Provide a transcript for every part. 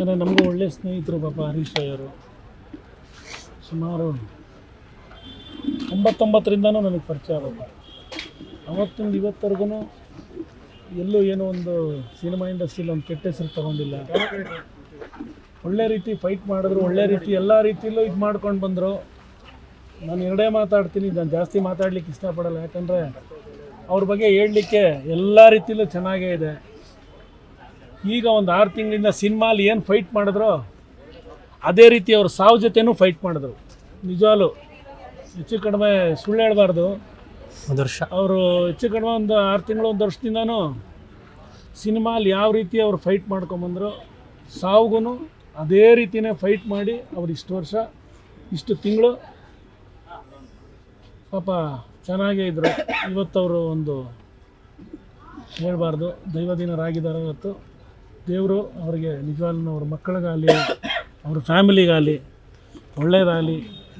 ಯಾಕಂದರೆ ನಮಗೂ ಒಳ್ಳೆಯ ಸ್ನೇಹಿತರು ಪಾಪ ಹರೀಶ್ ಅಯ್ಯರು ಸುಮಾರು ಒಂಬತ್ತೊಂಬತ್ತರಿಂದನೂ ನನಗೆ ಪರಿಚಯ ಆಗುತ್ತೆ ಅವತ್ತಿಂದ ಇವತ್ತರೆಗೂ ಎಲ್ಲೂ ಏನೋ ಒಂದು ಸಿನಿಮಾ ಇಂಡಸ್ಟ್ರಿಲಿ ಒಂದು ಕೆಟ್ಟ ಹೆಸರು ತೊಗೊಂಡಿಲ್ಲ. ಒಳ್ಳೆ ರೀತಿ ಫೈಟ್ ಮಾಡಿದ್ರು, ಒಳ್ಳೆ ರೀತಿ ಎಲ್ಲ ರೀತಿಯಲ್ಲೂ ಇದು ಮಾಡ್ಕೊಂಡು ಬಂದರು. ನಾನು ಎರಡೇ ಮಾತಾಡ್ತೀನಿ, ನಾನು ಜಾಸ್ತಿ ಮಾತಾಡ್ಲಿಕ್ಕೆ ಇಷ್ಟಪಡಲ್ಲ. ಯಾಕಂದರೆ ಅವ್ರ ಬಗ್ಗೆ ಹೇಳಲಿಕ್ಕೆ ಎಲ್ಲ ರೀತಿಯಲ್ಲೂ ಚೆನ್ನಾಗೇ ಇದೆ. ಈಗ ಒಂದು ಆರು ತಿಂಗಳಿಂದ ಸಿನಿಮಾಲಿ ಏನು ಫೈಟ್ ಮಾಡಿದ್ರು ಅದೇ ರೀತಿ ಅವ್ರ ಸಾವು ಜೊತೆನೂ ಫೈಟ್ ಮಾಡಿದ್ರು. ನಿಜವಾಗ್ಲು ಹೆಚ್ಚು ಕಡಿಮೆ ಸುಳ್ಳು ಹೇಳಬಾರ್ದು. ಒಂದು ವರ್ಷ. ಅವರು ಹೆಚ್ಚು ಕಡಿಮೆ ಒಂದು ಆರು ತಿಂಗಳು ಒಂದು ವರ್ಷದಿಂದನೂ ಸಿನಿಮಾಲಿ ಯಾವ ರೀತಿ ಅವ್ರು ಫೈಟ್ ಮಾಡ್ಕೊಂಬಂದ್ರು ಸಾವುಗೂ ಅದೇ ರೀತಿನೇ ಫೈಟ್ ಮಾಡಿ ಅವ್ರು ಇಷ್ಟು ವರ್ಷ ಇಷ್ಟು ತಿಂಗಳು ಪಾಪ ಚೆನ್ನಾಗೇ ಇದ್ದರು ಇವತ್ತವರು ಒಂದು ಹೇಳಬಾರ್ದು ದೈವದಿನರಾಗಿದ್ದಾರೆ ಇವತ್ತು. ದೇವರು ಅವರಿಗೆ ನಿಜವಾಗ್ಲೂ ಅವ್ರ ಮಕ್ಕಳಿಗಾಗಲಿ, ಅವ್ರ ಫ್ಯಾಮಿಲಿಗಾಗಲಿ, ಒಳ್ಳೆಯದಾಗಲಿ,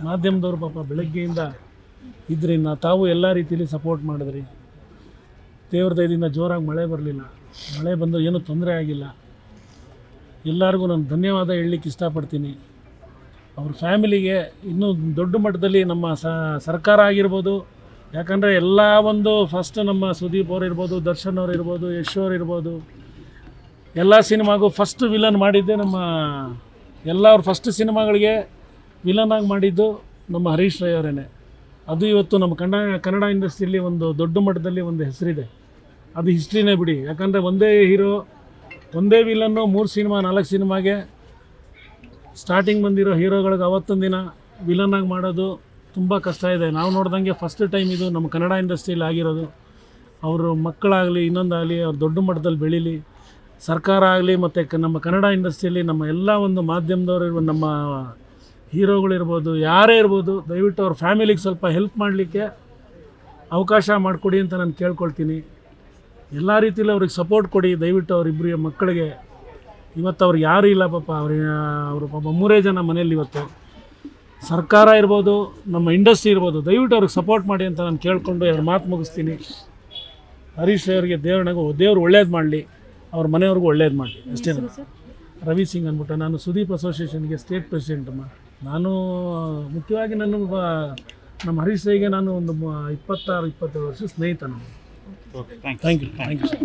ಮಾಧ್ಯಮದವರು ಪಾಪ ಬೆಳಗ್ಗೆಯಿಂದ ಇದ್ರಿಂದ ತಾವು ಎಲ್ಲ ರೀತಿಯಲ್ಲಿ ಸಪೋರ್ಟ್ ಮಾಡಿದ್ರಿ. ದೇವ್ರ ದಯದಿಂದ ಜೋರಾಗಿ ಮಳೆ ಬರಲಿಲ್ಲ. ಮಳೆ ಬಂದು ಏನೂ ತೊಂದರೆ ಆಗಿಲ್ಲ. ಎಲ್ಲರಿಗೂ ನಾನು ಧನ್ಯವಾದ ಹೇಳಲಿಕ್ಕೆ ಇಷ್ಟಪಡ್ತೀನಿ. ಅವ್ರ ಫ್ಯಾಮಿಲಿಗೆ ಇನ್ನೂ ದೊಡ್ಡ ಮಟ್ಟದಲ್ಲಿ ನಮ್ಮ ಸರ್ಕಾರ ಆಗಿರ್ಬೋದು, ಯಾಕಂದರೆ ಎಲ್ಲ ಒಂದು ಫಸ್ಟ್ ನಮ್ಮ ಸುದೀಪ್ ಅವ್ರು ಇರ್ಬೋದು ದರ್ಶನ್ ಅವ್ರು ಇರ್ಬೋದು ಯಶ್ ಎಲ್ಲ ಸಿನಿಮಾಗೂ ಫಸ್ಟ್ ವಿಲನ್ ಮಾಡಿದ್ದೆ ನಮ್ಮ ಎಲ್ಲ ಅವ್ರ ಫಸ್ಟ್ ಸಿನಿಮಾಗಳಿಗೆ ವಿಲನ್ ಆಗಿ ಮಾಡಿದ್ದು ನಮ್ಮ ಹರೀಶ್ ರೈ ಅವರೇನೆ. ಅದು ಇವತ್ತು ನಮ್ಮ ಕನ್ನಡ ಕನ್ನಡ ಇಂಡಸ್ಟ್ರಿಯಲ್ಲಿ ಒಂದು ದೊಡ್ಡ ಮಟ್ಟದಲ್ಲಿ ಒಂದು ಹೆಸರಿದೆ. ಅದು ಹಿಸ್ಟ್ರಿನೇ ಬಿಡಿ. ಯಾಕಂದರೆ ಒಂದೇ ಹೀರೋ, ಒಂದೇ ವಿಲನ್ನು ಮೂರು ಸಿನಿಮಾ, ನಾಲ್ಕು ಸಿನಿಮಾಗೆ ಸ್ಟಾರ್ಟಿಂಗ್ ಬಂದಿರೋ ಹೀರೋಗಳಿಗೆ ಅವತ್ತೊಂದು ದಿನ ವಿಲನ್ ಮಾಡೋದು ತುಂಬ ಕಷ್ಟ ಇದೆ. ನಾವು ನೋಡ್ದಂಗೆ ಫಸ್ಟ್ ಟೈಮ್ ಇದು ನಮ್ಮ ಕನ್ನಡ ಇಂಡಸ್ಟ್ರಿಯಲ್ಲಿ ಆಗಿರೋದು. ಅವರು ಮಕ್ಕಳಾಗಲಿ, ಇನ್ನೊಂದಾಗಲಿ ಅವ್ರು ದೊಡ್ಡ ಮಟ್ಟದಲ್ಲಿ ಬೆಳೀಲಿ. ಸರ್ಕಾರ ಆಗಲಿ ಮತ್ತು ನಮ್ಮ ಕನ್ನಡ ಇಂಡಸ್ಟ್ರಿಯಲ್ಲಿ ನಮ್ಮ ಎಲ್ಲ ಒಂದು ಮಾಧ್ಯಮದವರು ಇರ್ಬೋದು ನಮ್ಮ ಹೀರೋಗಳಿರ್ಬೋದು ಯಾರೇ ಇರ್ಬೋದು, ದಯವಿಟ್ಟು ಅವ್ರ ಫ್ಯಾಮಿಲಿಗೆ ಸ್ವಲ್ಪ ಹೆಲ್ಪ್ ಮಾಡಲಿಕ್ಕೆ ಅವಕಾಶ ಮಾಡಿಕೊಡಿ ಅಂತ ನಾನು ಕೇಳ್ಕೊಳ್ತೀನಿ. ಎಲ್ಲ ರೀತಿಯಲ್ಲಿ ಅವ್ರಿಗೆ ಸಪೋರ್ಟ್ ಕೊಡಿ, ದಯವಿಟ್ಟು ಅವರಿಬ್ಬರಿಗೆ ಮಕ್ಕಳಿಗೆ. ಇವತ್ತು ಅವ್ರು ಯಾರೂ ಇಲ್ಲ ಪಾಪ, ಅವ್ರ, ಅವರು ಪಾಪ ಮೂರೇ ಜನ ಮನೇಲಿ ಇವತ್ತು. ಸರ್ಕಾರ ಇರ್ಬೋದು, ನಮ್ಮ ಇಂಡಸ್ಟ್ರಿ ಇರ್ಬೋದು, ದಯವಿಟ್ಟು ಅವ್ರಿಗೆ ಸಪೋರ್ಟ್ ಮಾಡಿ ಅಂತ ನಾನು ಕೇಳಿಕೊಂಡು ಎರಡು ಮಾತು ಮುಗಿಸ್ತೀನಿ. ಹರೀಶ್ ಅವರಿಗೆ ದೇವ್ರನಾಗೂ ದೇವ್ರು ಒಳ್ಳೇದು ಮಾಡಲಿ. ಅವ್ರ ಮನೆಯವ್ರಿಗೂ ಒಳ್ಳೇದು ಮಾಡಿ ಅಷ್ಟೇ ರವಿ ಸಿಂಗ್ ಅಂದ್ಬಿಟ್ಟು ನಾನು ಸುದೀಪ್ ಅಸೋಸಿಯೇಷನ್ಗೆ ಸ್ಟೇಟ್ ಪ್ರೆಸಿಡೆಂಟಮ್ಮ ನಾನು ಮುಖ್ಯವಾಗಿ ನನ್ನ ನಮ್ಮ ಹರೀಶ್ ರೈಗೆ ನಾನು ಒಂದು ಮ- ಇಪ್ಪತ್ತಾರು ಇಪ್ಪತ್ತೇಳು ವರ್ಷ ಸ್ನೇಹಿತ ನಾನು. Okay thank thank you thank you sir